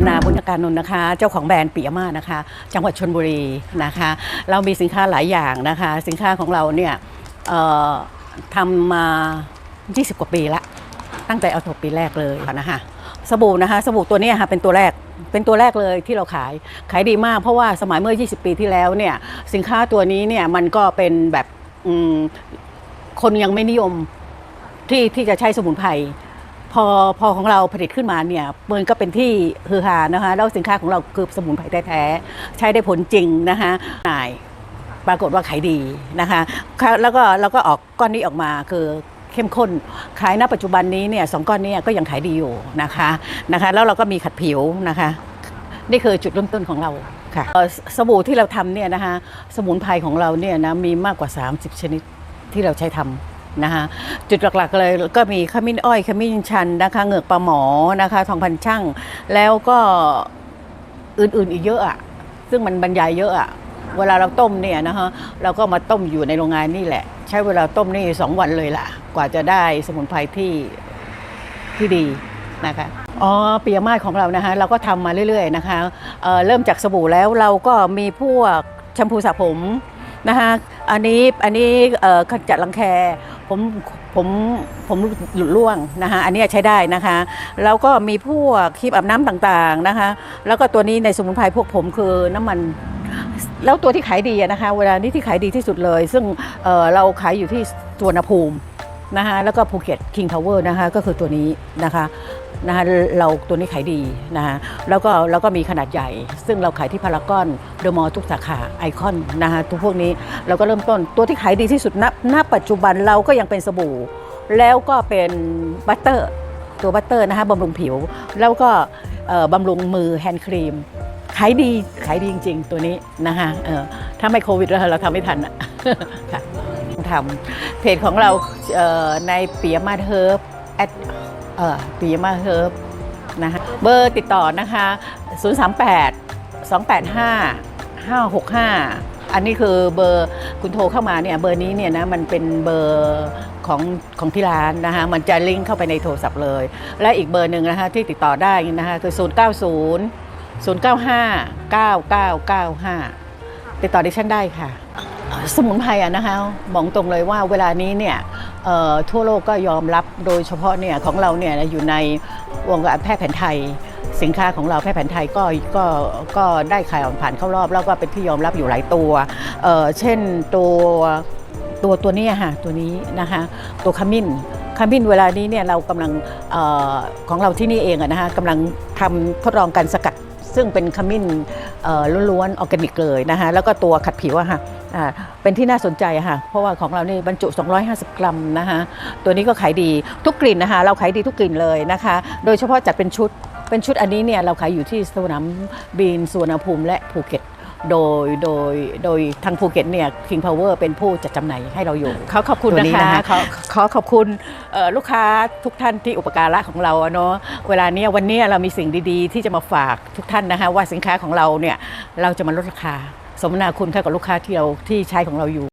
รณาบุญการนนท์นะคะ เจ้าของแบรนด์ปิยมาศนะคะ จังหวัดชนบุรีนะคะ เรามีสินค้าหลายอย่างนะคะ สินค้าของเราเนี่ยทำมา 20 กว่าปีละ ตั้งแต่เอาถกปีแรกเลยนะคะสบู่นะคะสบู่ตัวนี้ค่ะเป็นตัวแรกเป็นตัวแรกเลยที่เราขายขายดีมากเพราะว่าสมัยเมื่อ 20 ปีที่แล้วเนี่ยสินค้าตัวนี้เนี่ยมันก็เป็นแบบคนยังไม่นิยมที่ที่จะใช้สมุนไพร พอพอของเราผลิตขึ้นมาเนี่ยมันก็เป็นที่ฮือฮานะคะแล้วสินค้าของเราคือสมุนไพรแท้ๆใช้ได้ผลจริงนะคะนายปรากฏว่าขายดีนะคะแล้วก็แล้วก็ออกก้อนนี้ออกมาคือเข้มข้นขายณปัจจุบันนี้เนี่ยสองก้อนนี้ก็ยังขายดีอยู่นะคะนะคะ แล้วเราก็มีขัดผิวนะคะ นี่คือจุดเริ่มต้นของเราค่ะสสบู่ที่เราทำเนี่ยนะคะสมุนไพรของเราเนี่ยนะมีมากกว่า 30 ชนิดที่เราใช้ทำ นะคะจุดหลักๆเลยก็มีขมิ้นอ้อยขมิ้นชันนะคะเหงือกปลาหมอนะคะทองพันช่างแล้วก็อื่นๆอีกเยอะอะซึ่งมันบรรยายเยอะอะเวลาเราต้มเนี่ยนะคะเราก็มาต้มอยู่ในโรงงานนี่แหละ ใช้เวลาต้มนี่สองวันเลยล่ะ กว่าจะได้สมุนไพรที่ที่ดีนะคะอ๋อปียมาศของเรานะคะเราก็ทำมาเรื่อยๆนะคะเเริ่มจากสบู่แล้วเราก็มีพวกแชมพูสระผมนะคะอันนี้อันนี้ขจัดรังแค ผมผมผมหลุดร่วงนะคะอันนี้ใช้ได้นะคะ แล้วก็มีพวกครีมอาบน้ำต่างๆนะคะ แล้วก็ตัวนี้ในสมุนไพรพวกผมคือน้ำมัน แล้วตัวที่ขายดีนะคะ เวลานี้ที่ขายดีที่สุดเลย ซึ่งเเราขายอยู่ที่สวนภูมิ นะคะแล้วก็ภูเก็ตคิงทาวเวอร์นะคะก็คือตัวนี้นะคะนะคะเราตัวนี้ขายดีนะคะแล้วก็แล้วก็มีขนาดใหญ่ ซึ่งเราขายที่พารากอนเดอะมอลล์ทุกสาขาไอคอนนะคะทุกพวกนี้เราก็เริ่มต้นตัวที่ขายดีที่สุดณณปัจจุบันเราก็ยังเป็นสบู่ แล้วก็เป็นบัตเตอร์ตัวบัตเตอร์นะคะบำรุงผิว แล้วก็บำรุงมือแฮนด์ครีมขายดีขายดีจริง ๆ ตัวนี้นะคะเออถ้าไม่โควิดแล้วเราทำไม่ทันอะค่ะ ทำเพจของเราเในปียมาเฮิร์บแอดเอ่อปียมาเฮิร์บนะคะเบอร์ติดต่อนะคะ 038 285 565 อันนี้คือเบอร์คุณโทรเข้ามาเนี่ยเบอร์นี้เนี่ยนะมันเป็นเบอร์ของของที่ร้านนะคะมันจะลิงก์เข้าไปในโทรศัพท์เลย และอีกเบอร์หนึ่งนะคะที่ติดต่อได้นะคะคือ 090 095-9995 ติดต่อดิฉันได้ค่ะ สมุนไพรอะนะคะบอกตรงเลยว่าเวลานี้เนี่ยทั่วโลกก็ยอมรับโดยเฉพาะเนี่ยของเราเนี่ยอยู่ในวงการแพทย์แผนไทย สินค้าของเราแพทย์แผนไทยก็ก็ก็ได้ขายผ่านเข้ารอบ แล้วก็เป็นที่ยอมรับอยู่หลายตัวเเช่นตัวตัวตัวนี้ค่ะตัวนี้นะคะตัวขมิ้นขมิ้นเวลานี้เนี่ยเรากำลังออของเราที่นี่เองอะนะคะกำลังทำทดลองการสกัดซึ่งเป็นขมิ้นล้วนๆออร์แกนิกเลยนะคะแล้วก็ตัวขัดผิวอะค่ะ เป็นที่น่าสนใจอะค่ะ เพราะว่าของเรานี่บรรจุ 250 กรัมนะคะ ตัวนี้ก็ขายดีทุกกลิ่นนะคะ เราขายดีทุกกลิ่นเลยนะคะ โดยเฉพาะจัดเป็นชุด เป็นชุดอันนี้เนี่ยเราขายอยู่ที่สนามบินสุวรรณภูมิและภูเก็ตโดยโดยโดยทางภูเก็ตเนี่ย King Power เป็นผู้จัดจำหน่ายให้เราอยู่เขาขอบคุณตัวนี้นะคะนะคะขอขอขอบคุณเอ่อลูกค้าทุกท่านที่อุปการะของเราอะเนาะเวลาเนี้ยวันเนี้ยเรามีสิ่งดีๆ ที่จะมาฝากทุกท่านนะคะว่าสินค้าของเราเนี่ยเราจะมาลดราคา สมนาคุณค่ากับลูกค้าที่เราที่ใช้ของเราอยู่